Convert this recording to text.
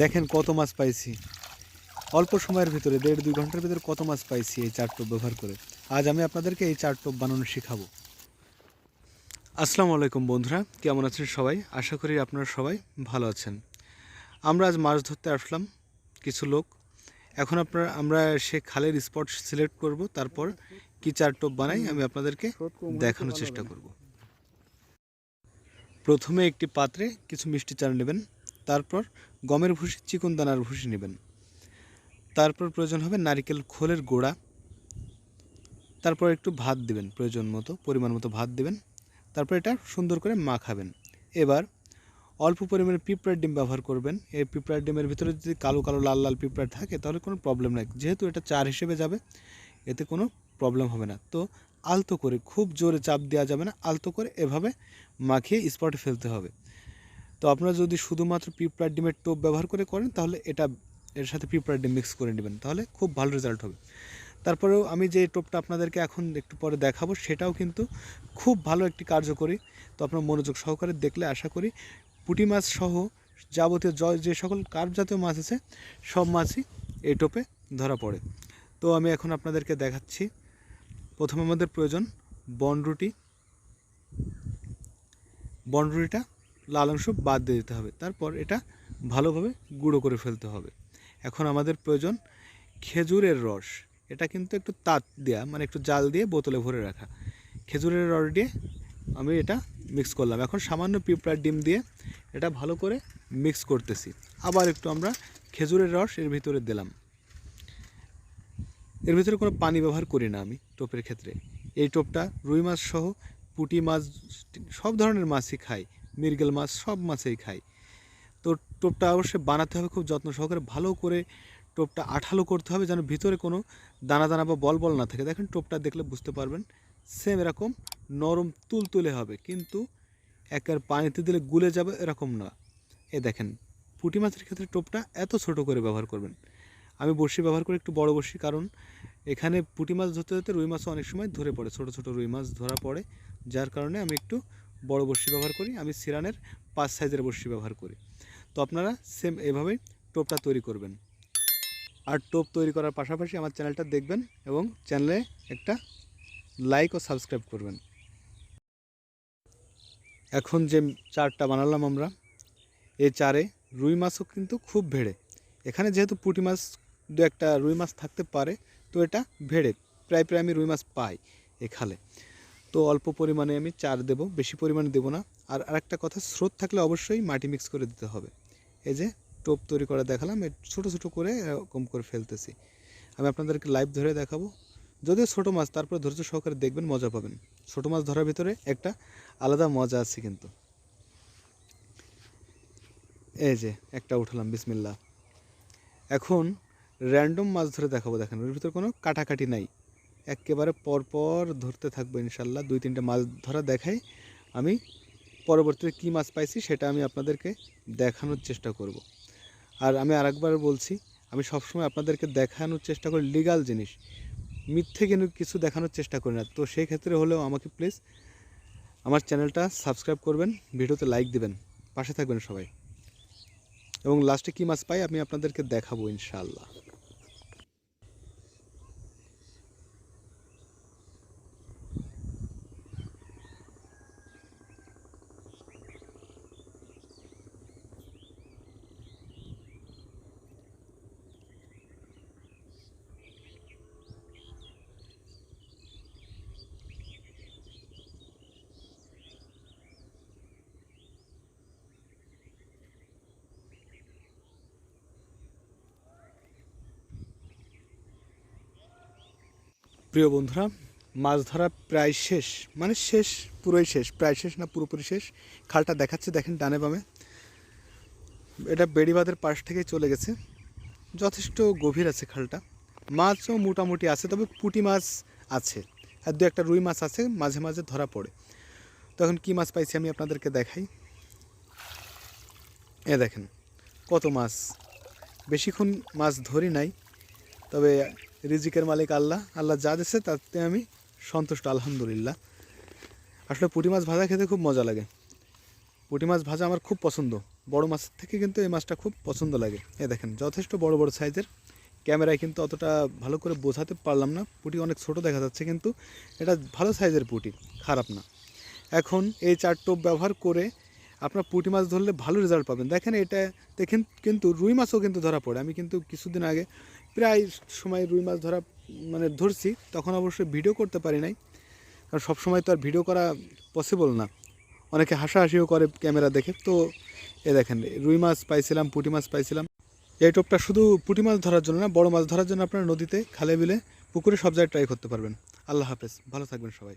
দেখেন কত মাছ পাইছি। অল্প সময়ের ভিতরে, দেড় দুই ঘণ্টার ভিতরে কত মাছ পাইছি এই চার টোপ ব্যবহার করে। আজ আমি আপনাদেরকে এই চার টোপ বানানো শেখাবো। আসসালামু আলাইকুম বন্ধুরা, কেমন আছেন সবাই? আশা করি আপনারা সবাই ভালো আছেন। আমরা আজ মাছ ধরতে আসলাম কিছু লোক। এখন আপনার, আমরা সে খালের স্পট সিলেক্ট করব, তারপর কি চার টোপ বানাই আমি আপনাদেরকে দেখানোর চেষ্টা করব। প্রথমে একটি পাত্রে কিছু মিষ্টি চাল নেবেন, তারপর গমের ভুসি চিকন দানার ভুসি নেবেন। তারপর প্রয়োজন হবে নারিকেল খোলের গোড়া। তারপর একটু ভাত দিবেন, প্রয়োজন মতো, পরিমাণ মতো ভাত দিবেন। তারপর এটা সুন্দর করে মাখাবেন। এবার অল্প পরিমাণে পিঁপড়ার ডিম ব্যবহার করবেন। এই পিঁপড়ার ডিমের ভিতরে যদি কালো কালো লাল লাল পিঁপড়া থাকে, তাহলে কোনো প্রবলেম নাই। যেহেতু এটা চার হিসেবে যাবে, এতে কোনো প্রবলেম হবে না। তো আলতো করে, খুব জোরে চাপ দেওয়া যাবে না, আলতো করে এভাবে মাখিয়ে স্পটে ফেলতে হবে। তো আপনারা যদি শুধুমাত্র পিঁপড়ার ডিমের টোপ ব্যবহার করে করেন, তাহলে এটা এর সাথে পিঁপড়ার ডিম মিক্স করে নেবেন, তাহলে খুব ভালো রেজাল্ট হবে। তারপরেও আমি যে টোপটা আপনাদেরকে এখন একটু পরে দেখাবো, সেটাও কিন্তু খুব ভালো একটি কার্যকরী। তো আপনার মনোযোগ সহকারে দেখলে আশা করি পুঁটি মাছ সহ যাবতীয় জ- যে সকল কার্প জাতীয় মাছ আছে, সব মাছই এই টোপে ধরা পড়ে। তো আমি এখন আপনাদেরকে দেখাচ্ছি। প্রথমে আমাদের প্রয়োজন বনরুটি। বনরুটিটা লাল অংশ বাদ দিয়ে দিতে হবে। তারপর এটা ভালোভাবে গুঁড়ো করে ফেলতে হবে। এখন আমাদের প্রয়োজন খেজুরের রস। এটা কিন্তু একটু তাত দেওয়া মানে একটু জাল দিয়ে বোতলে ভরে রাখা। খেজুরের রস দিয়ে আমি এটা মিক্স করলাম। এখন সামান্য পিঁপড়ার ডিম দিয়ে এটা ভালো করে মিক্স করতেছি। আবার একটু আমরা খেজুরের রস এর ভিতরে দিলাম। এর ভিতরে কোনো পানি ব্যবহার করি না আমি টোপের ক্ষেত্রে। এই টোপটা রুই মাছ সহ পুঁটি মাছ, সব ধরনের মাছই খাই। মৃগেল মাছ, সব মাছেই খাই। তো টোপটা অবশ্যই বানাতে হবে খুব যত্ন সহকারে, ভালো করে টোপটা আঠালো করতে হবে যেন ভিতরে কোনো দানা দানা বা বল বল না থাকে। দেখেন টোপটা দেখলে বুঝতে পারবেন সেম এরকম নরম তুলতুলে হবে, কিন্তু একের পানিতে দিলে গুলে যাবে এরকম না। এ দেখেন, পুঁটি মাছের ক্ষেত্রে টোপটা এত ছোট করে ব্যবহার করবেন। আমি বড়শি ব্যবহার করি একটু বড় বড়শি, কারণ এখানে পুঁটি মাছ ধরতে ধরতে রুই মাছও অনেক সময় ধরে পড়ে, ছোট ছোট রুই মাছ ধরা পড়ে, যার কারণে আমি একটু বড় বড়শি ব্যবহার করি, আমি সিরানের পাঁচ সাইজের বড়শি ব্যবহার করি। তো আপনারা সেম এভাবেই টোপটা তৈরি করবেন। আর টোপ তৈরি করার পাশাপাশি আমার চ্যানেলটা দেখবেন এবং চ্যানেলে একটা লাইক ও সাবস্ক্রাইব করবেন। এখন যে চারটা বানালাম আমরা, এই চারে রুই মাছও কিন্তু খুব ভেড়ে। এখানে যেহেতু পুঁটি মাছ, দু একটা রুই মাছ থাকতে পারে, তো এটা ভেড়ে, প্রায় প্রায় আমি রুই মাছ পাই এই খালে তো অল্প পরিমাণে আমি চার দেব, বেশি পরিমাণে দেবো না। আর আরেকটা কথা, স্রোত থাকলে অবশ্যই মাটি মিক্স করে দিতে হবে। এই যে টোপ তৈরি করা দেখালাম ছোটো ছোটো করে এরকম করে ফেলতেছি। আমি আপনাদেরকে লাইভ ধরে দেখাবো। যদিও ছোটো মাছ, তারপরে ধৈর্য সহকারে দেখবেন, মজা পাবেন। ছোটো মাছ ধরার ভিতরে একটা আলাদা মজা আছে কিন্তু। এই যে একটা উঠালাম বিসমিল্লা এখন র্যান্ডম মাছ ধরে দেখাবো, দেখেন। ওর ভিতরে কোনো কাটাকাটি নাই। একেবারে পরপর ধরতে থাকব ইনশাল্লাহ। দুই, তিনটে মাছ ধরা দেখাই আমি। পরবর্তীতে কী মাছ পাইছি সেটা আমি আপনাদেরকে দেখানোর চেষ্টা করব। আর আমি আরেকবার বলছি, আমি সবসময় আপনাদেরকে দেখানোর চেষ্টা করি লিগাল জিনিস। মিথ্যে কিন্তু কিছু দেখানোর চেষ্টা করি না। তো সেই ক্ষেত্রে হলেও আমাকে প্লিজ আমার চ্যানেলটা সাবস্ক্রাইব করবেন, ভিডিওতে লাইক দিবেন। পাশে থাকবেন সবাই। এবং লাস্টে কী মাছ পাই আমি আপনাদেরকে দেখাবো ইনশাআল্লাহ প্রিয় বন্ধুরা, মাছ ধরা প্রায় শেষ মানে শেষ, পুরোই শেষ, প্রায় শেষ না পুরোপুরি শেষ। খালটা দেখাচ্ছে, দেখেন ডানে বামে। এটা বেড়িবাঁধের পাশ থেকে চলে গেছে। যথেষ্ট গভীর আছে খালটা। মাছও মোটামুটি আছে, তবে পুঁটি মাছ আছে। আর দু একটা রুই মাছ আছে, মাঝে মাঝে ধরা পড়ে। তখন কী মাছ পাইছি আমি আপনাদেরকে দেখাই। এ দেখেন, কত মাছ। বেশিক্ষণ মাছ ধরি নাই, তবে রিজিকের মালিক আল্লাহ। আল্লাহ যা দিচ্ছে তাতে আমি সন্তুষ্ট, আলহামদুলিল্লাহ। আসলে পুঁটি মাছ ভাজা খেতে খুব মজা লাগে। পুঁটি মাছ ভাজা আমার খুব পছন্দ। বড় মাছের থেকে কিন্তু এই মাছটা খুব পছন্দ লাগে। এ দেখেন, যথেষ্ট বড় বড় সাইজের। ক্যামেরায় কিন্তু অতটা ভালো করে বোঝাতে পারলাম না। পুঁটি অনেক ছোট দেখা যাচ্ছে কিন্তু এটা ভালো সাইজের পুঁটি, খারাপ না। এখন এই চার টোপ ব্যবহার করে আপনার পুঁটি মাছ ধরলে ভালো রেজাল্ট পাবেন। দেখেন এটা, দেখেন কিন্তু রুই মাছও কিন্তু ধরা পড়ে। আমি কিন্তু কিছুদিন আগে প্রায় সময় রুই মাছ ধরা মানে ধরছি, তখন অবশ্যই ভিডিও করতে পারি নাই, কারণ সবসময় তো আর ভিডিও করা পসিবল না। অনেকে হাসাহাসিও করে ক্যামেরা দেখে, তো এ দেখেন, রুই মাছ পাইছিলাম, পুঁটি মাছ পাইছিলাম। এই টোপটা শুধু পুঁটি মাছ ধরার জন্য না, বড় মাছ ধরার জন্য আপনারা নদীতে, খালে বিলে, পুকুরে সব জায়গায় ট্রাই করতে পারবেন। আল্লাহ হাফেজ, ভালো থাকবেন সবাই।